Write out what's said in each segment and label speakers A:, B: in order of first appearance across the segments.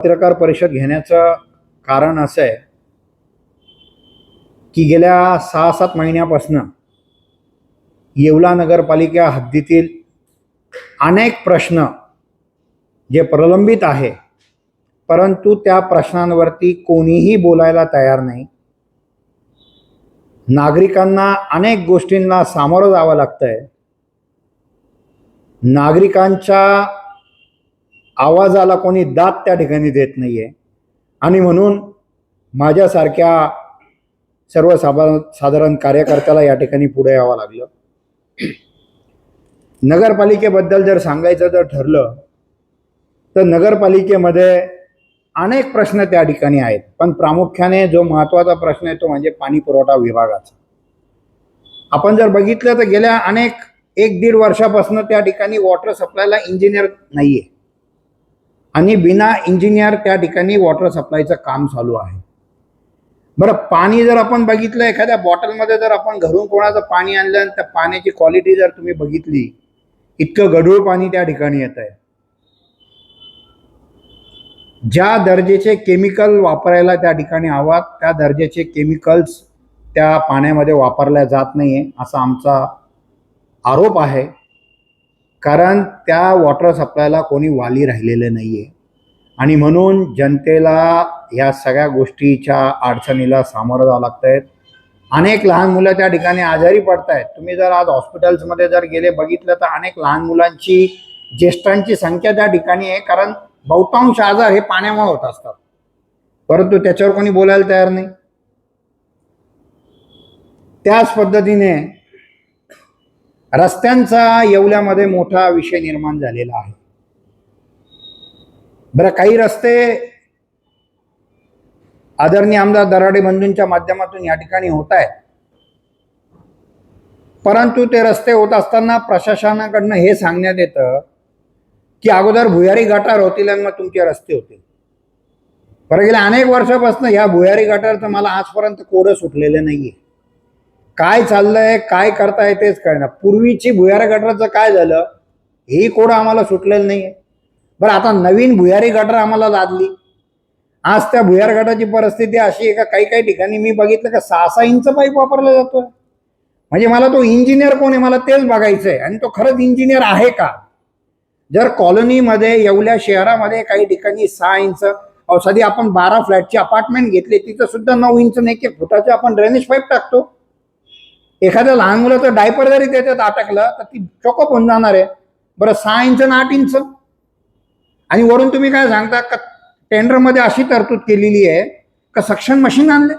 A: पत्रकार परिषद घेण्याचं कारण असं आहे की गेल्या सहा सात महिन्यापासनं येवला नगरपालिका हद्दीतील अनेक प्रश्न जे प्रलंबित आहे परंतु त्या प्रश्नांवरती कोणीही बोलायला तयार नाही. नागरिकांना अनेक गोष्टींना सामोरं जावं लागतं आहे नागरिकांच्या आवाजाला कोणी दाद त्या ठिकाणी देत नाही आहे आणि म्हणून माझ्यासारख्या सर्वसाधारण साधारण कार्यकर्त्याला या ठिकाणी पुढे यावं लागलं. नगरपालिकेबद्दल जर सांगायचं जर ठरलं तर नगरपालिकेमध्ये अनेक प्रश्न त्या ठिकाणी आहेत. पण प्रामुख्याने जो महत्त्वाचा प्रश्न आहे तो म्हणजे पाणी पुरवठा विभागाचा. आपण जर बघितलं तर गेल्या अनेक एक दीड वर्षापासून त्या ठिकाणी वॉटर सप्लायला इंजिनियर नाही आहे आणि बिना इंजिनियर त्या ठिकाणी वॉटर सप्लायचं काम चालू आहे. बरं पाणी जर आपण बघितलं एखाद्या बॉटलमध्ये जर आपण घरून कोणाचं पाणी आणलं आणि त्या पाण्याची क्वालिटी जर तुम्ही बघितली इतकं गढूळ पाणी त्या ठिकाणी येत आहे. ज्या दर्जाचे केमिकल वापरायला त्या ठिकाणी हवा त्या दर्जाचे केमिकल्स त्या पाण्यामध्ये वापरल्या जात नाही आहे असा आमचा आरोप आहे. कारण त्या वॉटर सप्लायला कोणी वाली राहिलेलं नाही आहे आणि म्हणून जनतेला या सगळ्या गोष्टीच्या अडचणीला सामोरं जावं लागत आहेत अनेक लहान मुलं त्या ठिकाणी आजारी पडत आहेत तुम्ही जर आज हॉस्पिटल्समध्ये जर गेले बघितलं तर अनेक लहान मुलांची ज्येष्ठांची संख्या त्या ठिकाणी आहे. कारण बहुतांश आजार हे पाण्यामुळे होत असतात. परंतु त्याच्यावर कोणी बोलायला तयार नाही. त्याच पद्धतीने रस्त्यांचा येवल्यामध्ये मोठा विषय निर्माण झालेला आहे. बरं काही रस्ते आदरणीय आमदार दराडे बंधूंच्या माध्यमातून या ठिकाणी होत आहेत. परंतु ते रस्ते होत असताना प्रशासनाकडनं हे सांगण्यात येतं की अगोदर भुयारी गटार होतील आणि मग तुमचे रस्ते होतील. बरं गेल्या अनेक वर्षापासून ह्या भुयारी गटारचं मला आजपर्यंत कोडं सुटलेलं नाहीये. काय चाललंय काय करताय तेच कळणार पूर्वीची भुयारी गटराचं काय झालं? हे कोडं आम्हाला सुटलेलं नाही आहे बरं आता नवीन भुयारी गटर आम्हाला लादली. आज त्या भुयार गटाची परिस्थिती अशी आहे का काही काही ठिकाणी मी बघितलं का सहा सहा इंच पाईप वापरला जातोय. म्हणजे मला तो इंजिनियर कोण आहे? मला तेच बघायचं आहे आणि तो खरंच इंजिनियर आहे का? जर कॉलनीमध्ये येवल्या शहरामध्ये काही ठिकाणी सहा इंच औषधी आपण बारा फ्लॅटची अपार्टमेंट घेतली तिथं सुद्धा नऊ इंच नाही एक फुटाचे आपण ड्रेनेज पाईप टाकतो. एखाद्या लहान मुलाचं डायपर जरी त्याच्यात अटकलं तर ती चोकअप होऊन जाणार आहे. बरं सहा इंच आणि आठ इंच आणि वरून तुम्ही काय सांगता का टेंडरमध्ये अशी तरतूद केलेली आहे का सक्शन मशीन आणले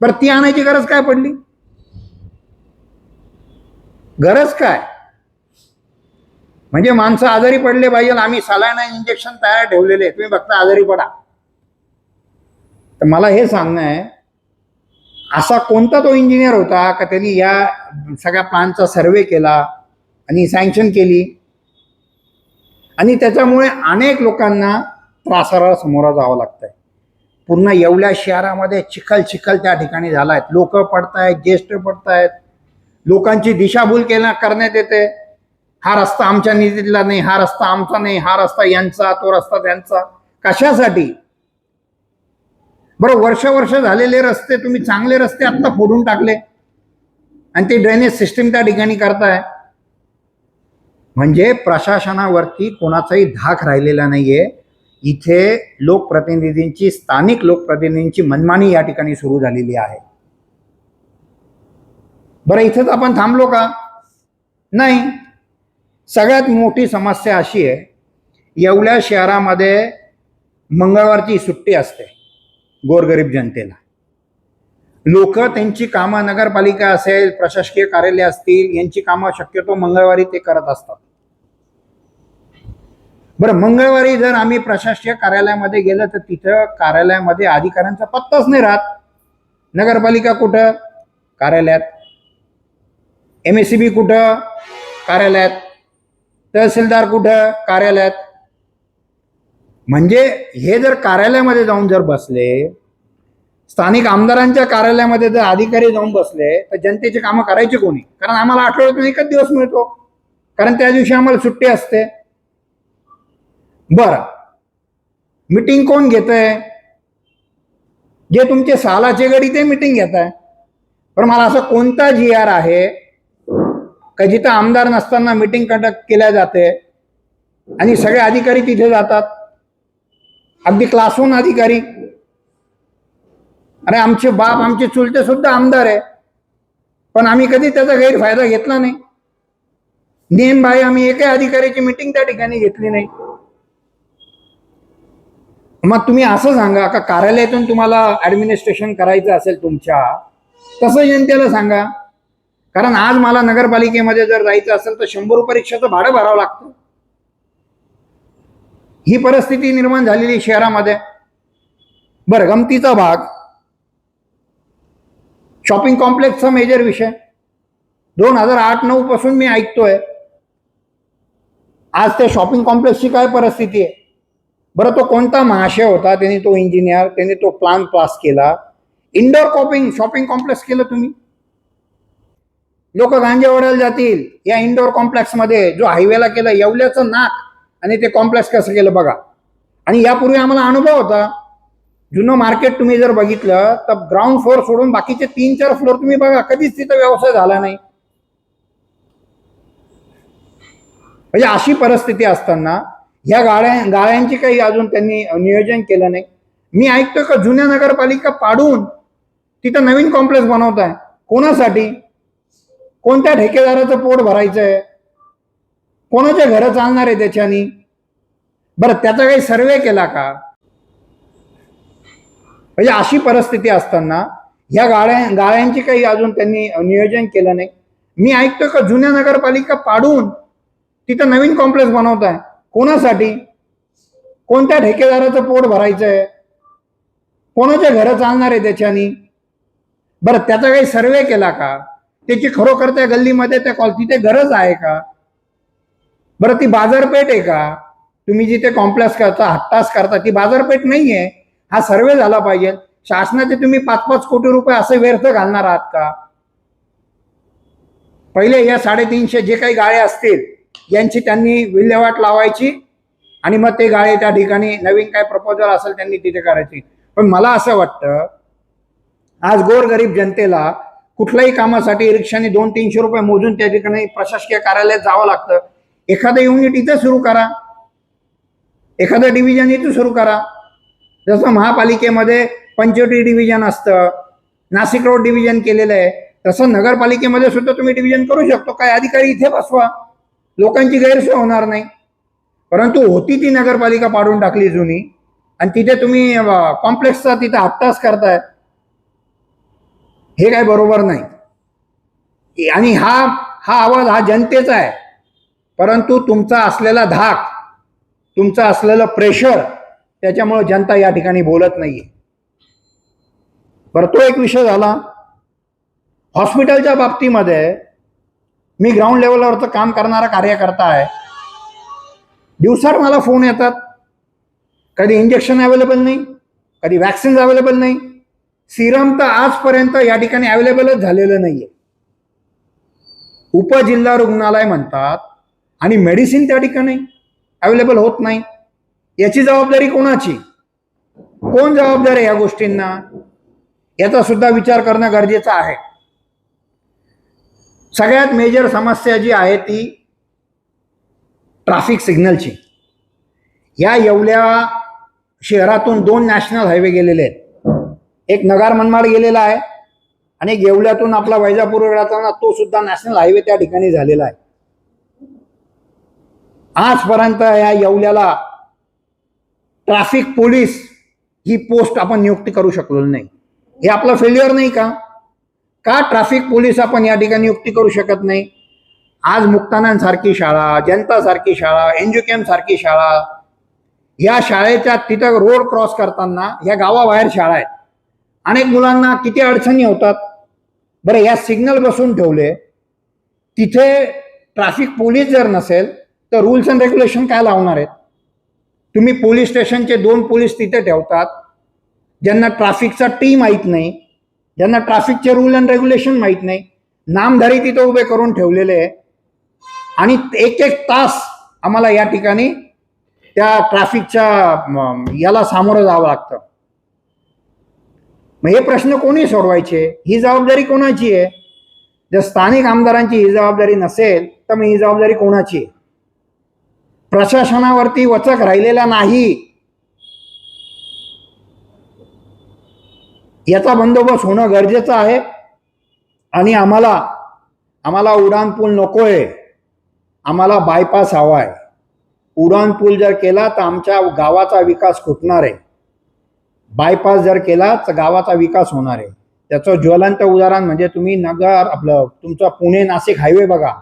A: बरं ती आणायची गरज काय पडली? गरज काय? म्हणजे माणसं आजारी पडले पाहिजे आम्ही सलाईन इंजेक्शन तयार ठेवलेले तुम्ही फक्त आजारी पडा. तर मला हे सांगणं आहे असा कोणता तो इंजिनियर होता का त्यांनी या सगळ्या प्लानचा सर्वे केला आणि सँक्शन केली? आणि त्याच्यामुळे अनेक लोकांना त्रासाला समोर जावं लागतंय. पूर्ण एवढ्या शहरामध्ये चिखल चिखल त्या ठिकाणी झाला आहेत लोक पडतायत ज्येष्ठ पडतायत. लोकांची दिशाभूल केला करण्यात येते. हा रस्ता आमच्या निधीतला नाही हा रस्ता आमचा नाही हा रस्ता यांचा तो रस्ता त्यांचा. कशासाठी? बरं वर्ष वर्ष झालेले रस्ते तुम्ही चांगले रस्ते आत्ता फोडून टाकले. आणि ते ड्रेनेज सिस्टीम त्या ठिकाणी करताय. म्हणजे प्रशासनावरती कोणाचाही धाक राहिलेला नाहीये. इथे लोकप्रतिनिधींची स्थानिक लोकप्रतिनिधींची मनमानी या ठिकाणी सुरू झालेली आहे. बरं इथेच आपण थांबलो का? नाही. सगळ्यात मोठी समस्या अशी आहे एवढ्या शहरामध्ये मंगळवारची सुट्टी असते. गोरगरीब जनतेला. लोक त्यांची कामं नगरपालिका असेल प्रशासकीय कार्यालय असतील यांची कामं शक्यतो मंगळवारी ते करत असतात. बरं मंगळवारी जर आम्ही प्रशासकीय कार्यालयामध्ये गेलं तर तिथं कार्यालयामध्ये अधिकाऱ्यांचा पत्ताच नाही राहत. नगरपालिका कुठं? कार्यालयात. एम एस सी बी कुठं? कार्यालयात. तहसीलदार कुठं? कार्यालयात. म्हणजे हे जर कार्यालयामध्ये जाऊन जर बसले स्थानिक आमदारांच्या कार्यालयामध्ये जर अधिकारी जाऊन बसले तर जनतेची कामं करायची कोणी? कारण आम्हाला आठवड्यातून एकच दिवस मिळतो. कारण त्या दिवशी आम्हाला सुट्टी असते. बरं. मिटिंग कोण घेत आहे जे तुमचे सालाचे गडी ते मिटिंग घेत आहे पण मला असं कोणता जी आर आहे? का जिथं आमदार नसताना मिटिंग कंडक्ट केल्या जाते आणि सगळे अधिकारी तिथे जातात? अगदी क्लासहून अधिकारी अरे आमचे बाप आमचे चुलते सुद्धा आमदार आहे. पण आम्ही कधी त्याचा गैरफायदा घेतला नाही. नेम भाई आम्ही एका अधिकाऱ्याची मिटिंग त्या ठिकाणी घेतली नाही. मग तुम्ही असं सांगा का कार्यालयातून तुम्हाला ऍडमिनिस्ट्रेशन करायचं असेल तुमच्या तसं जनतेला सांगा. कारण आज मला नगरपालिकेमध्ये जर जायचं असेल तर शंभर परीक्षेचं भाडं भरावं लागतं. ही परिस्थिती निर्माण झालेली शहरामध्ये. बरं गमतीचा भाग. शॉपिंग कॉम्प्लेक्सचा मेजर विषय. दोन हजार आठ नऊ पासून मी ऐकतोय. आज त्या शॉपिंग कॉम्प्लेक्सची काय परिस्थिती आहे? बरं तो कोणता महाशय होता? त्यांनी तो इंजिनियर त्यांनी तो प्लान पास केला. इंडोर कॉपिंग शॉपिंग कॉम्प्लेक्स केलं तुम्ही. लोक गांजे ओढायला जातील या इंडोर कॉम्प्लेक्समध्ये जो हायवेला केला येवल्याचं नाक. आणि ते कॉम्प्लेक्स कसं केलं बघा. आणि यापूर्वी आम्हाला अनुभव होता जुनं मार्केट तुम्ही जर बघितलं तर ग्राउंड फ्लोअर सोडून बाकीचे तीन चार फ्लोअर तुम्ही बघा कधीच तिथं व्यवसाय झाला नाही. म्हणजे अशी परिस्थिती असताना ह्या गाड्या गाळ्यांची काही अजून त्यांनी नियोजन केलं नाही. मी ऐकतोय का जुन्या नगरपालिका पाडून तिथं नवीन कॉम्प्लेक्स बनवत आहे कोणासाठी? कोणत्या ठेकेदाराचं पोट भरायचं आहे कोणाच्या घरं चालणार आहे त्याच्यानी? बरं त्याचा काही सर्वे केला का? म्हणजे अशी परिस्थिती असताना ह्या गाड्या गाळ्यांची काही अजून त्यांनी नियोजन केलं नाही. मी ऐकतोय का जुन्या नगरपालिका पाडून तिथं नवीन कॉम्प्लेक्स बनवत आहे कोणासाठी? कोणत्या ठेकेदाराचं पोट भरायचं आहे कोणाच्या घरं चालणार आहे त्याच्यानी? बरं त्याचा काही सर्वे केला का? त्याची खरोखर त्या गल्लीमध्ये त्या कॉल तिथे गरज आहे का? बरं ती बाजारपेठ आहे का? तुम्ही जिथे कॉम्प्लेक्स करता हट्टास करता ती बाजारपेठ नाही आहे हा सर्वे झाला पाहिजे. शासनाचे तुम्ही पाच पाच कोटी रुपये असे व्यर्थ घालणार आहात का? पहिले या साडेतीनशे जे काही गाळे असतील यांची त्यांनी विल्हेवाट लावायची आणि मग ते गाळे त्या ठिकाणी नवीन काय प्रपोजल असेल त्यांनी तिथे करायची. पण मला असं वाटतं आज गोरगरीब जनतेला कुठल्याही कामासाठी रिक्षाने दोन तीनशे रुपये मोजून त्या ठिकाणी प्रशासकीय कार्यालयात जावं लागतं. एखादं युनिट इथं सुरू करा. एखादं डिव्हिजन इथं सुरू करा. जसं महापालिकेमध्ये पंचवटी डिव्हिजन असतं नाशिक रोड डिव्हिजन केलेलं आहे तसं नगरपालिकेमध्ये सुद्धा तुम्ही डिव्हिजन करू शकतो. काय अधिकारी इथे बसवा. लोकांची गैरसोय होणार नाही. परंतु होती ती नगरपालिका पाडून टाकली जुनी. आणि तिथे तुम्ही कॉम्प्लेक्सचा तिथे हप्तास करताय. हे काय बरोबर नाही. आणि हा हा आवाज हा जनतेचा आहे. परंतु तुमचा असलेला धाक तुमचं असलेलं प्रेशर त्याच्यामुळे जनता या ठिकाणी बोलत नाहीये. बरं तो एक विषय झाला. हॉस्पिटलच्या बाबतीमध्ये मी ग्राउंड लेवलवरचं काम करणारा कार्यकर्ता आहे. दिवसार मला फोन येतात. कधी इंजेक्शन अवेलेबल नाही कधी वॅक्सिन्स अवेलेबल नाही. सिरम तर आजपर्यंत या ठिकाणी अवेलेबलच झालेलं नाही आहे उपजिल्हा रुग्णालय म्हणतात आणि मेडिसिन त्या ठिकाणी अवेलेबल होत नाही. याची जबाबदारी कोणाची? कोण जबाबदार आहे या गोष्टींना? याचा सुद्धा विचार करणं गरजेचं आहे. सगळ्यात मेजर समस्या जी आहे ती ट्रॅफिक सिग्नलची या येवल्या शहरातून दोन नॅशनल हायवे गेलेले आहेत. एक नगार मनमाड गेलेला आहे आणि एक येवल्यातून आपला वैजापूर जाताना तो सुद्धा नॅशनल हायवे त्या ठिकाणी झालेला आहे. आजपर्यंत या येवल्याला ट्रॅफिक पोलीस ही पोस्ट आपण नियुक्ती करू शकलो नाही. हे आपलं फेल्युअर नाही का? का ट्रॅफिक पोलीस आपण या ठिकाणी नियुक्ती करू शकत नाही? आज मुक्तानांसारखी शाळा जनतासारखी शाळा एनज्युकेम सारखी शाळा या शाळेच्या तिथं रोड क्रॉस करताना या गावाबाहेर शाळा आहेत. अनेक मुलांना किती अडचणी होतात? बरं या सिग्नल बसून ठेवले. तिथे ट्रॅफिक पोलीस जर नसेल तर रूल्स अँड रेग्युलेशन काय लावणार आहेत? तुम्ही पोलीस स्टेशनचे दोन पोलीस तिथे ठेवतात ज्यांना ट्रॅफिकचा टी माहीत नाही ज्यांना ट्रॅफिकचे रूल अँड रेग्युलेशन माहीत नाही नामधारी तिथे उभे करून ठेवलेले आहे आणि एक एक तास आम्हाला या ठिकाणी त्या ट्रॅफिकच्या याला सामोरं जावं लागतं. मग हे प्रश्न कोणी सोडवायचे? ही जबाबदारी कोणाची आहे? जर स्थानिक आमदारांची ही जबाबदारी नसेल तर मग ही जबाबदारी कोणाची आहे? प्रशासनावरती वचक राहिलेला नाही. याचा बंदोबस्त होणं गरजेचं आहे. आणि आम्हाला आम्हाला उड्डाणपूल नको नकोय. आम्हाला बायपास हवा आहे उडानपूल जर केला तर आमच्या गावाचा विकास खुटणार आहे. बायपास जर केला तर गावाचा विकास होणार आहे. त्याचं ज्वलंत उदाहरण म्हणजे तुम्ही नगर आपलं तुमचा पुणे नाशिक हायवे बघा.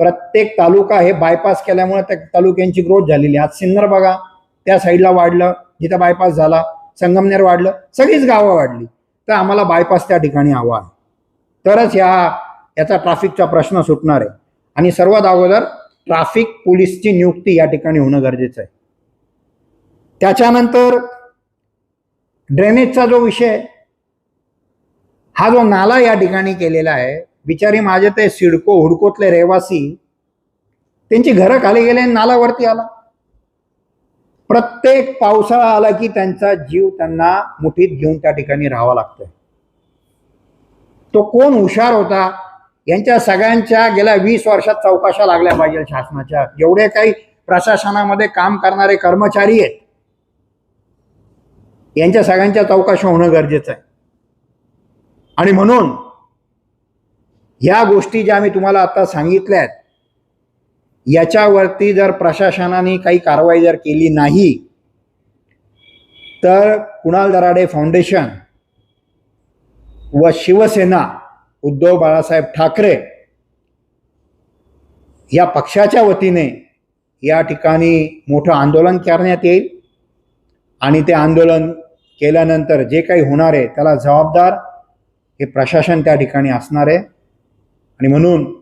A: प्रत्येक तालुका हे बायपास केल्यामुळे त्या तालुक्यांची ग्रोथ झालेली आहे. आज सिन्नर बघा त्या साईडला वाढलं जिथं बायपास झाला संगमनेर वाढलं सगळीच गावं वाढली. तर आम्हाला बायपास त्या ठिकाणी हवा आहे. तरच ह्या याचा ट्रॅफिकचा प्रश्न सुटणार आहे. आणि सर्वात अगोदर ट्रॅफिक पोलीसची नियुक्ती या ठिकाणी होणं गरजेचं आहे. त्याच्यानंतर ड्रेनेजचा जो विषय हा जो नाला या ठिकाणी केलेला आहे बिचारी माझे ते सिडको हुडकोतले रहिवासी त्यांची घरं खाली गेले आणि आला. प्रत्येक पावसाळा आला की त्यांचा जीव त्यांना मुठीत घेऊन त्या ठिकाणी राहावा लागतोय. तो कोण हुशार होता? यांच्या सगळ्यांच्या गेल्या वीस वर्षात चौकाशा लागल्या पाहिजे शासनाच्या. जेवढे काही प्रशासनामध्ये काम करणारे कर्मचारी आहेत. यांच्या सगळ्यांच्या चौकाशा होणं गरजेचं आहे. आणि म्हणून ह्या गोष्टी ज्या मी तुम्हाला आता सांगितल्या आहेत याच्यावरती जर प्रशासनाने काही कारवाई जर केली नाही तर कुणाल दराडे फाउंडेशन व शिवसेना उद्धव बाळासाहेब ठाकरे या पक्षाच्या वतीने या ठिकाणी मोठं आंदोलन करण्यात येईल आणि ते आंदोलन केल्यानंतर जे काही होणार आहे त्याला जबाबदार हे प्रशासन त्या ठिकाणी असणार आहे. आणि म्हणून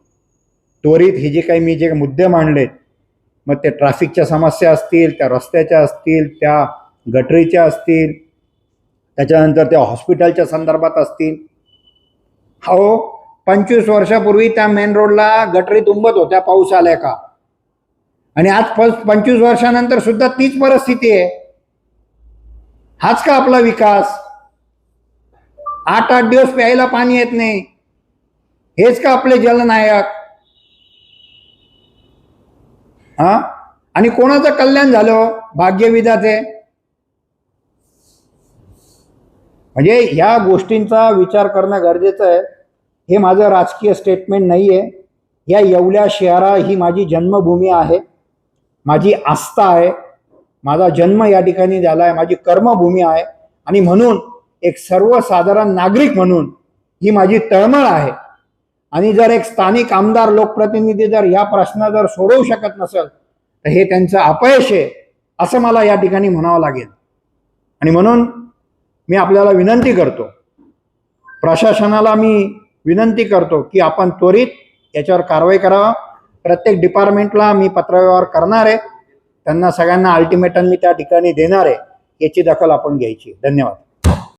A: त्वरित हे जे काही मी जे मुद्दे मांडले मग ते ट्रॅफिकच्या समस्या असतील त्या रस्त्याच्या असतील त्या गटरीच्या असतील त्याच्यानंतर त्या हॉस्पिटलच्या संदर्भात असतील. हो पंचवीस वर्षापूर्वी त्या मेन रोडला गटरी तुंबत होत्या पाऊस आल्या का? आणि आज प- पंचवीस वर्षानंतर सुद्धा तीच परिस्थिती आहे. हाच का आपला विकास? आठ आठ दिवस प्यायला पाणी येत नाही. हेच का आपले जलनायक? हा? आणि कोणाचं कल्याण झालं? भाग्यविधाचे? म्हणजे ह्या गोष्टींचा विचार करणं गरजेचं आहे. हे माझं राजकीय स्टेटमेंट नाही आहे या येवल्या शहरा ही माझी जन्मभूमी आहे. माझी आस्था आहे. माझा जन्म या ठिकाणी झाला आहे माझी कर्मभूमी आहे. आणि म्हणून एक सर्वसाधारण नागरिक म्हणून ही माझी तळमळ आहे. आणि जर एक स्थानिक आमदार लोकप्रतिनिधी जर या प्रश्न जर सोडवू शकत नसेल तर हे त्यांचं अपयश आहे असं मला या ठिकाणी म्हणावं लागेल. आणि म्हणून मी आपल्याला विनंती करतो प्रशासनाला मी विनंती करतो की आपण त्वरित याच्यावर कारवाई करावा. प्रत्येक डिपार्टमेंटला मी पत्रव्यवहार करणार आहे. त्यांना सगळ्यांना अल्टिमेटम मी त्या ठिकाणी देणार आहे. याची दखल आपण घ्यायची. धन्यवाद.